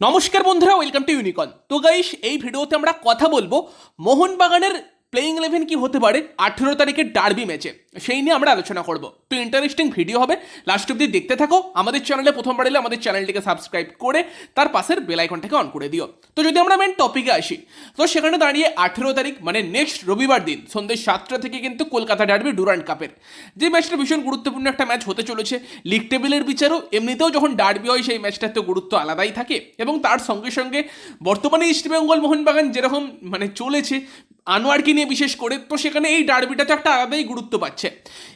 নমস্কার বন্ধুরা welcome to ইউনিকন তো গাইস এই ভিডিওতে আমরা কথা বলব মোহনবাগানের প্লেইং ইলেভেন কি হতে পারে? আঠেরো তারিখের ডার্বি ম্যাচে সেই নিয়ে আমরা আলোচনা করব। তো ইন্টারেস্টিং ভিডিও হবে। লাস্ট অব্দি দেখতে থাকো। আমাদের চ্যানেলে প্রথমবার এলে আমাদের চ্যানেলটিকে সাবস্ক্রাইব করে তার পাশের বেল আইকনটাকে অন করে দিও। তো যদি আমরা মেন টপিকে আসি, তো সেখানে দাঁড়িয়ে আঠেরো তারিখ মানে নেক্সট রবিবার দিন, সন্ধ্যে সাতটা থেকে কিন্তু কলকাতা ডার্বি ডুরান্ড কাপের যে ম্যাচটা ভীষণ গুরুত্বপূর্ণ একটা ম্যাচ হতে চলেছে। লিগ টেবিলের বিচারও এমনিতেও যখন ডার্বি হয়, সেই ম্যাচটার তো গুরুত্ব আলাদাই থাকে। এবং তার সঙ্গে সঙ্গে বর্তমানে ইস্টবেঙ্গল মোহনবাগান যেরকম মানে চলেছে, আনোয়ারকে নিয়ে বিশেষ করে, তো সেখানে এই ডার্বিটা তো একটা আলাদাই গুরুত্ব পাচ্ছে।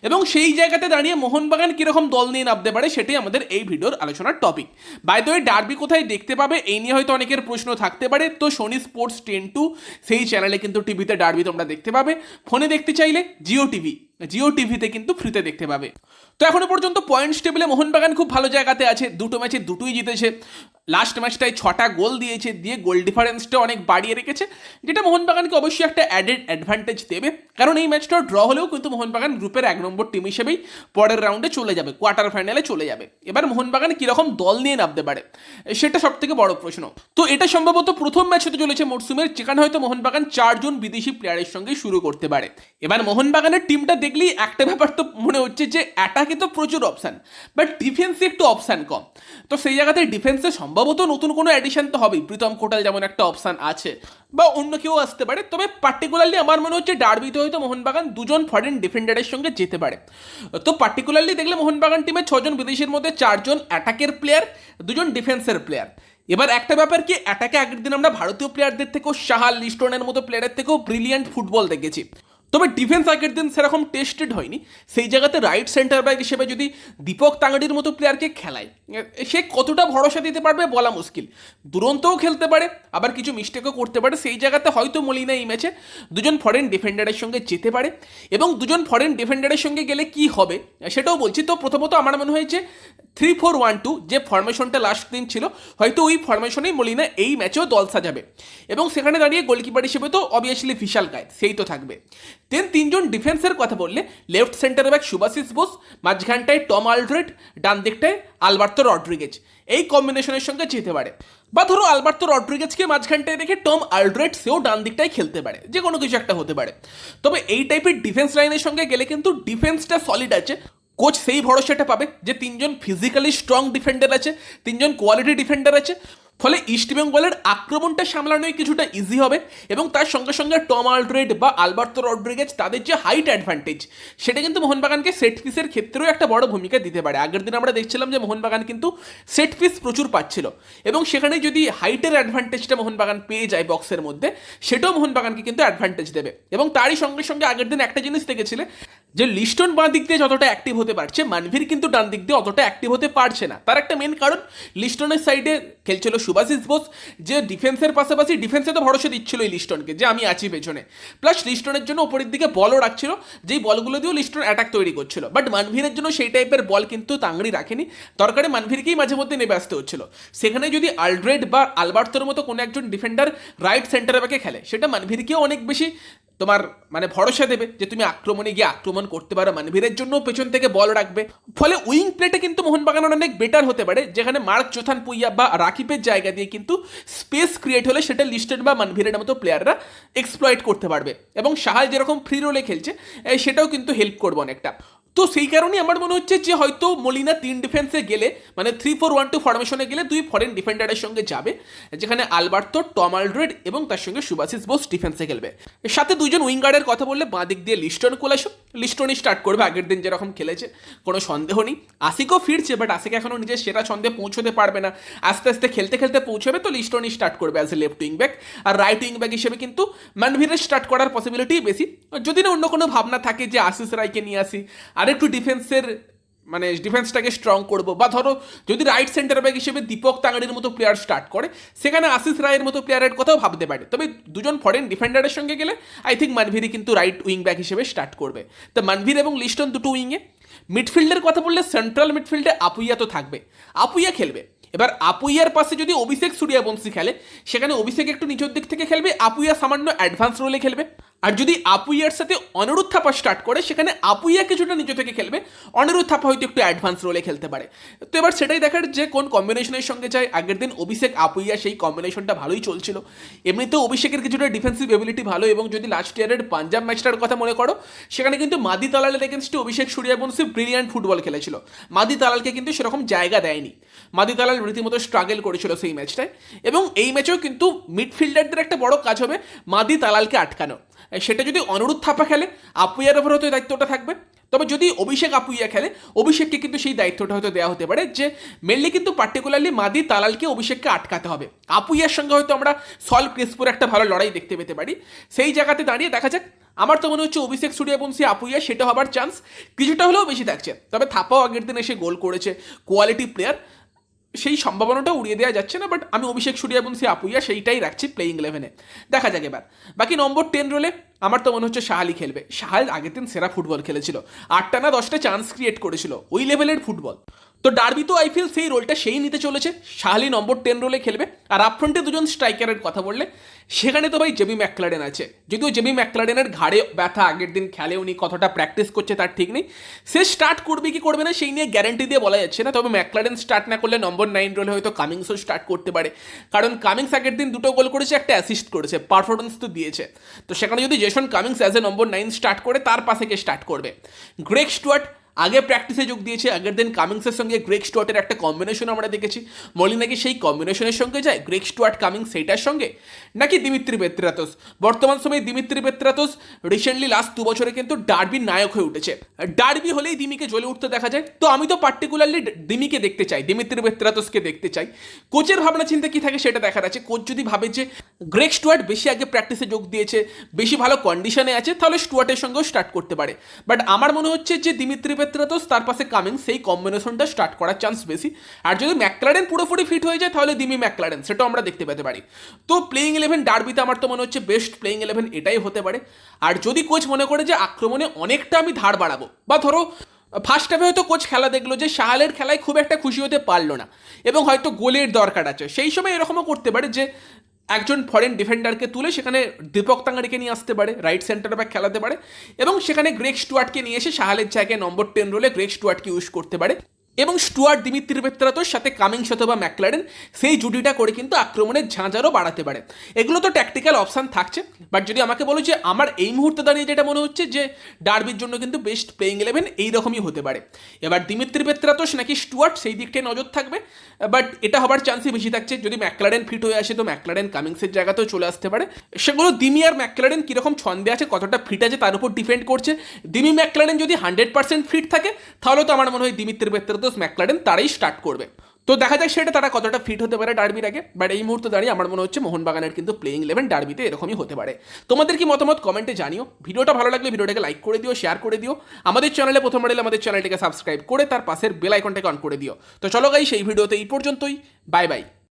এবং সেই জায়গাতে দাঁড়িয়ে মোহনবাগান কীরকম দল নিয়ে নামতে পারে সেটাই আমাদের এই ভিডিওর আলোচনার টপিক বাই ওয়ে ডার্বি কোথায় দেখতে পাবে এই নিয়ে হয়তো অনেকের প্রশ্ন থাকতে পারে। তো সোনি স্পোর্টস টেন টু সেই চ্যানেলে কিন্তু টিভিতে ডার্বি তোমরা দেখতে পাবে। ফোনে দেখতে চাইলে জিও টিভি জিও টিভিতে কিন্তু ফ্রিতে দেখতে পাবে। তো এখনও পর্যন্ত পয়েন্টস টেবিলে মোহনবাগান খুব ভালো জায়গাতে আছে। দুটো ম্যাচে দুটোই জিতেছে। লাস্ট ম্যাচটায় ছটা গোল দিয়েছে, দিয়ে গোল ডিফারেন্সটা অনেক বাড়িয়ে রেখেছে। যেটা মোহনবাগানকে অবশ্যই একটা অ্যাডেড অ্যাডভান্টেজ দেবে। কারণ এই ম্যাচটা ড্র হলেও কিন্তু মোহনবাগান গ্রুপের এক নম্বর টিম হিসেবেই পরের রাউন্ডে চলে যাবে কোয়ার্টার ফাইনালে চলে যাবে। এবার মোহনবাগান কীরকম দল নিয়ে নামতে পারে, সেটা সব থেকে বড় প্রশ্ন। তো এটা সম্ভবত প্রথম ম্যাচ হতে চলেছে মরসুমের, যেখানে হয়তো মোহনবাগান চারজন বিদেশি প্লেয়ারের সঙ্গে শুরু করতে পারে। এবার মোহনবাগানের টিমটা দেখলেই একটা ব্যাপার তো মনে হচ্ছে যে অ্যাটাকে তো প্রচুর অপশান বাট ডিফেন্সে একটু অপশান কম। তো সেই জায়গাতে ডিফেন্সে সম্ভবত নতুন কোনো অ্যাডিশন তো হবেই। প্রীতম কোটাল যেমন একটা অপশান আছে, বা অন্য কেউ আসতে পারে, তবে পার্টিকুলারলি আমার মনে হচ্ছে ডার্বিতে হয়তো মোহনবাগান দুজন ফরেন ডিফেন্ডারের সঙ্গে যেতে পারে। তো পার্টিকুলারলি দেখলে মোহনবাগান টিমে ছজন বিদেশির মধ্যে চারজন অ্যাটাকের প্লেয়ার দুজন ডিফেন্সের প্লেয়ার এবার একটা ব্যাপার কি অ্যাটাকে আগের দিন আমরা ভারতীয় প্লেয়ারদের থেকেও সাহাল লিস্টনের মতো প্লেয়ারের থেকেও ব্রিলিয়ান্ট ফুটবল দেখেছি। তবে ডিফেন্স আগের দিন সেরকম টেস্টেড হয়নি। সেই জায়গাতে রাইট সেন্টার ব্যাক হিসেবে যদি দীপক তাঙ্গাড়ির মতো প্লেয়ারকে খেলায়, সে কতটা ভরসা দিতে পারবে বলা মুশকিল। দুরন্তও খেলতে পারে, আবার কিছু মিস্টেকও করতে পারে। সেই জায়গাতে হয়তো মলিনা এই ম্যাচে দুজন ফরেন ডিফেন্ডারের সঙ্গে যেতে পারে এবং দুজন ফরেন ডিফেন্ডারের সঙ্গে গেলে কি হবে, সেটাও বলছি। তো প্রথমত আমার মনে হয়েছে থ্রি ফোর ওয়ান টু যে ফরমেশনটা লাস্ট দিন ছিল, হয়তো ওই ফরমেশনেই মলিনা এই ম্যাচেও দল সাজাবে। এবং সেখানে দাঁড়িয়ে গোলকিপার হিসেবে তো অবভিয়াসলি বিশাল গায়ে সেই তো থাকবে। দেন তিনজন ডিফেন্সের কথা বললে left centre back Subhasish Bose, মাঝখানটায় Tom Aldred ডান দিকটায় আলবার্তো রড্রিগেজ। এই কম্বিনেশনের সঙ্গে যেতে পারে। বা ধরো আলবার্তো রড্রিগেজকে মাঝখানটায় রেখে টম আলড্রেড সেও ডান দিকটায় খেলতে পারে। যে কোনো কিছু একটা হতে পারে। তবে এই টাইপের ডিফেন্স লাইনের সঙ্গে গেলে কিন্তু ডিফেন্সটা সলিড আছে। কোচ সেই ভরসাটা পাবে যে তিনজন ফিজিক্যালি স্ট্রং ডিফেন্ডার আছে, তিনজন কোয়ালিটি ডিফেন্ডার আছে। ফলে ইস্টবেঙ্গলের আক্রমণটা সামলানোই কিছুটা ইজি হবে এবং তার সঙ্গে সঙ্গে টম আলড্রেড বা আলবার্তো রড্রিগেজ তাদের যে হাইট অ্যাডভান্টেজ সেটা কিন্তু মোহনবাগানকে সেট পিসের ক্ষেত্রেও একটা বড় ভূমিকা দিতে পারে। আগের দিন আমরা দেখছিলাম যে মোহনবাগান কিন্তু সেট পিস প্রচুর পাচ্ছিল এবং সেখানে যদি হাইটের অ্যাডভান্টেজটা মোহনবাগান পেয়ে যায় বক্সের মধ্যে, সেটাও মোহনবাগানকে কিন্তু অ্যাডভান্টেজ দেবে। এবং তারই সঙ্গে সঙ্গে আগের দিন একটা জিনিস দেখেছিলে যে লিস্টন বাঁ দিক দিয়ে যতটা অ্যাক্টিভ হতে পারছে, মানভীর কিন্তু ডান দিক দিয়ে অতটা অ্যাক্টিভ হতে পারছে না। তার একটা মেন কারণ, লিস্টনের সাইডে খেলছিল সুভাশিস বোস যে ডিফেন্সের পাশাপাশি ডিফেন্সে তো ভরসা দিচ্ছিল এই লিস্টনকে, যে আমি আছি পেছনে। প্লাস লিস্টনের জন্য ওপরের দিকে বলও রাখছিল, যেই বলগুলো দিয়েও লিস্টন অ্যাটাক তৈরি করছিল। বাট মানভীরের জন্য সেই টাইপের বল কিন্তু তাংড়ি রাখেনি। দরকারে মানভীরকেই মাঝে মধ্যে নেবে আসতে হচ্ছিল। সেখানে যদি আলড্রেড বা আলবার্তোর মতো কোনো একজন ডিফেন্ডার রাইট সেন্টার ব্যাকে খেলে, সেটা মানভীরকেও অনেক বেশি তোমার মানে ভরসা দেবে যে তুমি আক্রমণে গিয়ে আক্রমণ করতে পারো। মানভীরের জন্য পেছন থেকে বল রাখবে। ফলে উইং প্লেটে কিন্তু মোহনবাগানের অনেক বেটার হতে পারে। যেখানে মার্ক চোথান পুইয়া বা রাকিবের জায়গা দিয়ে কিন্তু স্পেস ক্রিয়েট হলে সেটা লিস্টেড বা মানভীরের মতো প্লেয়াররা এক্সপ্লয়েট করতে পারবে। এবং সাহাল যেরকম ফ্রি রোলে খেলছে সেটাও কিন্তু হেল্প করবে অনেকটা। তো সেই কারণেই আমার মনে হচ্ছে যে হয়তো মলিনা তিন ডিফেন্সে গেলে মানে থ্রি ফোর ওয়ান টু ফরমেশনে গেলে দুই ফরেন ডিফেন্ডারের সঙ্গে যাবে, যেখানে আলবার্তো, টম আলড্রেড এবং তার সঙ্গে সুভাশিস বোস ডিফেন্সে খেলবে। সাথে দুজন উইঙ্গারের কথা বললে বাঁ দিক দিয়ে লিস্টন কোলাসো লিস্টনই স্টার্ট করবে আগের দিন যেরকম খেলেছে, কোনো সন্দেহ নেই। আসিকও ফিরছে বাট আসিক এখনও নিজের সেরা ছন্দে পৌঁছতে পারবে না। আস্তে আস্তে খেলতে খেলতে পৌঁছবে তো লিস্টনি স্টার্ট করবে as a left wing back R right wing back হিসেবে কিন্তু মানভীরের স্টার্ট করার পসিবিলিটি বেশি। যদি না অন্য কোনো ভাবনা থাকে যে আশিস রায়কে নিয়ে আসি, আর একটু ডিফেন্সের মানে ডিফেন্সটাকে স্ট্রং করব। বা ধরো, যদি রাইট সেন্টার ব্যাক হিসেবে দীপক তাঙ্গাড়ির মতো প্লেয়ার স্টার্ট করে, সেখানে আশিস রায়ের মতো প্লেয়ারের কথাও ভাবতে পারে। তবে দুজন ফরেন ডিফেন্ডারের সঙ্গে গেলে আই থিঙ্ক মানভীরই কিন্তু রাইট উইং ব্যাক হিসেবে স্টার্ট করবে। তো মানভীর এবং লিস্টন দুটো উইংয়ে মিডফিল্ডের কথা বললে সেন্ট্রাল মিডফিল্ডে আপুইয়া তো থাকবে। আপুইয়া খেলবে। এবার আপুইয়ার পাশে যদি অভিষেক সূর্যবংশী খেলে, সেখানে অভিষেক একটু নিচের দিক থেকে খেলবে, আপুইয়া সামান্য অ্যাডভান্স রোলে খেলবে। আর যদি আপুইয়ার সাথে অনিরুদ্ধ থাপা স্টার্ট করে, সেখানে আপুইয়া কিছুটা নিচে থেকে খেলবে। অনিরুদ্ধ থাপা হয়তো একটু অ্যাডভান্স রোলে খেলতে পারে। তো এবার সেটাই দেখার যে কোন কম্বিনেশনের সঙ্গে যায়। আগের দিন অভিষেক আপুইয়া সেই কম্বিনেশনটা ভালোই চলছিল। এমনিতেও অভিষেকের কিছুটা ডিফেন্সিভ এবিলিটি ভালো এবং যদি লাস্ট ইয়ারের পাঞ্জাব ম্যাচটার কথা মনে করো, সেখানে কিন্তু মাদি তালালের এগেনস্টে অভিষেক সূর্যবংশী ব্রিলিয়ান্ট ফুটবল খেলেছিল। মাদি তালালকে কিন্তু সেরকম জায়গা দেয়নি। মাদি তালাল রীতিমতো স্ট্রাগল করেছিল সেই ম্যাচটায় এবং এই ম্যাচেও কিন্তু মিডফিল্ডারদের একটা বড় কাজ হবে মাদি তালালকে আটকানো। সেটা যদি অনুরোধ থাপা খেলে, আপুইয়ার ওপর হয়তো দায়িত্বটা থাকবে। তবে যদি অভিষেক আপুইয়া খেলে, অভিষেককে কিন্তু সেই দায়িত্বটা হয়তো দেওয়া হতে পারে যে মেনলি কিন্তু পার্টিকুলারলি মাদি তালালকে অভিষেককে আটকাতে হবে। আপুইয়ার সঙ্গে হয়তো আমরা সল ক্রিসপুর একটা ভালো লড়াই দেখতে পেতে পারি। সেই জায়গাতে দাঁড়িয়ে দেখা যাক। আমার তো মনে হচ্ছে অভিষেক সূর্যবংশী আপুইয়া, সেটা হবার চান্স কিছুটা হলেও বেশি থাকছে। তবে থাপাও আগের দিন এসে গোল করেছে। কোয়ালিটি প্লেয়ার সেই সম্ভাবনাটা উড়িয়ে দেওয়া যাচ্ছে না বাট আমি অভিষেক সুরিয়া এবং সে আপুইয়া সেইটাই রাখছি প্লেয়িং ইলেভেনে দেখা যাক এবার। বাকি নম্বর টেন রোলে আমার তো মনে হচ্ছে সাহালি খেলবে। সাহাল আগের দিন সেরা ফুটবল খেলেছিল। আটটা না দশটা চান্স ক্রিয়েট করেছিল। ওই লেভেলের ফুটবল। তো ডার্বি তো আইপিএল সেই রোলটা সেই নিতে চলেছে। শাহালি নম্বর টেন রোলে খেলবে। আর আপফ্রন্টে দুজন স্ট্রাইকারের কথা বললে, সেখানে তো ভাই জেবি ম্যাকলারেন আছে। যদিও জেবি ম্যাকলারেনের ঘাড়ে ব্যথা আগের দিন খেলে, উনি কতটা প্র্যাকটিস করছে তার ঠিক নেই। সে স্টার্ট করবে কি করবে না, সেই নিয়ে গ্যারান্টি দিয়ে বলা যাচ্ছে না। তবে ম্যাকলারেন স্টার্ট না করলে নম্বর নাইন রোলে হয়তো কামিংসও স্টার্ট করতে পারে। কারণ কামিংস আগের দিন দুটো গোল করেছে, একটা অ্যাসিস্ট করেছে। পারফরমেন্স তো দিয়েছে। তো সেখানে যদি Jason Cummings as a number nine start করে তার পাশে কে স্টার্ট করবে? গ্রেক স্টুয়ার্ট আগে প্র্যাকটিসে যোগ দিয়েছে, আগের দিন কামিংসের সঙ্গে গ্রেক স্টুয়ার্টের একটা কম্বিনেশন আমরা দেখেছি। মলি নাকি সেই কম্বিনেশনের সঙ্গে যায় গ্রেক স্টুয়ার্ট কামিংস সেইটার সঙ্গে? নাকি দিমিত্রি বেত্রাতোস বর্তমান সময়ে দিমিত্রি বেত্রাতোস রিসেন্টলি লাস্ট দু বছরে কিন্তু ডার্বির নায়ক হয়ে উঠেছে। ডার্বি হলেই দিমিকে জ্বলে উঠতে দেখা যায়। তো আমি তো পার্টিকুলারলি দিমিকে দেখতে চাই দিমিত্রি বেত্রাতোসকে দেখতে চাই। কোচের ভাবনা চিন্তা কি থাকে সেটা দেখার আছে। কোচ যদি ভাবে যে গ্রেক স্টুয়ার্ট বেশি আগে প্র্যাকটিসে যোগ দিয়েছে, বেশি ভালো কন্ডিশনে আছে, তাহলে স্টুয়ার্টের সঙ্গেও স্টার্ট করতে পারে। বাট আমার মনে হচ্ছে যে দিমিত্রি পেত্রাতোস তার পাশে কামিং সেই কম্বিনেশনটা স্টার্ট করার চান্স বেশি। আর যদি ম্যাকলারেন পুরোপুরি ফিট হয়ে যায়, তাহলে দিমি ম্যাকলারেন সেটাও আমরা দেখতে পেতে পারি। তো প্লেইং ইলেভেন ডার্বিতে আমার তো মনে হচ্ছে বেস্ট প্লেইং ইলেভেন এটাই হতে পারে। আর যদি কোচ মনে করে যে আক্রমণে অনেকটা আমি ধার বাড়াবো, বা ধরো ফার্স্ট হাফে হয়তো কোচ খেলা দেখল যে শাহালের খেলায় খুব একটা খুশি হতে পারল না, এবং হয়তো গোলের দরকার আছে। সেই সময় এরকমও করতে পারে যে একজন ফরেন ডিফেন্ডারকে তুলে সেখানে দীপক তাঙ্গারিকে নিয়ে আসতে পারে রাইট সেন্টার ব্যাক খেলাতে পারে এবং সেখানে গ্রেক স্টুয়ার্টকে নিয়ে এসে শাহালের জায়গায় নম্বর টেন রোলে গ্রেক স্টুয়ার্টকে ইউজ করতে পারে। এবং স্টুয়ার্ট দিমিত্রি পেত্রাতোর সাথে কামিংস অথবা ম্যাকলারেন সেই জুটিটা করে কিন্তু আক্রমণের ঝাঁঝারও বাড়াতে পারে। এগুলো তো ট্যাকটিক্যাল অপশান থাকছে বাট যদি আমাকে বলো যে আমার এই মুহূর্তে দাঁড়িয়ে যেটা মনে হচ্ছে যে ডার্বির জন্য কিন্তু বেস্ট প্লেইং ইলেভেন এইরকমই হতে পারে। এবার দিমিত্রি পেত্রাতোস নাকি স্টুয়ার্ট সেই দিকটায় নজর থাকবে বাট এটা হবার চান্সই বেশি থাকছে। যদি ম্যাকলারেন ফিট হয়ে আসে তো ম্যাকলারেন কামিংসের জায়গাতেও চলে আসতে পারে। সেগুলো দিমি আর ম্যাকলারেন কীরকম ছন্দে আছে, কতটা ফিট আছে তার উপর ডিপেন্ড করছে। দিমি ম্যাকলারেন যদি হান্ড্রেড পার্সেন্ট ফিট থাকে, তাহলে তো আমার মনে হয় দিমিত্রি পেত্রাতোস ম্যাকলারেন তারাই স্টার্ট করবে। তো দেখা যাক সেটা তারা কতটা ফিট হতে পারে ডার্বির আগে। বাট এই মুহূর্তে দাঁড়িয়ে আমার মনে হচ্ছে মোহনবাগানের কিন্তু প্লেইং ইলেভেন ডার্বিতে এরকমই হতে পারে। তোমাদের কি মতামত কমেন্টে জানিও। ভিডিওটা ভালো লাগলে ভিডিওটাকে লাইক করে দিও শেয়ার করে দিও। আমাদের চ্যানেলে প্রথম এলে আমাদের চ্যানেলটিকে সাবস্ক্রাইব করে তার পাশের বেল আইকনটাকে অন করে দিও। তো চলো গাই সেই ভিডিওতে এই পর্যন্তই। Bye bye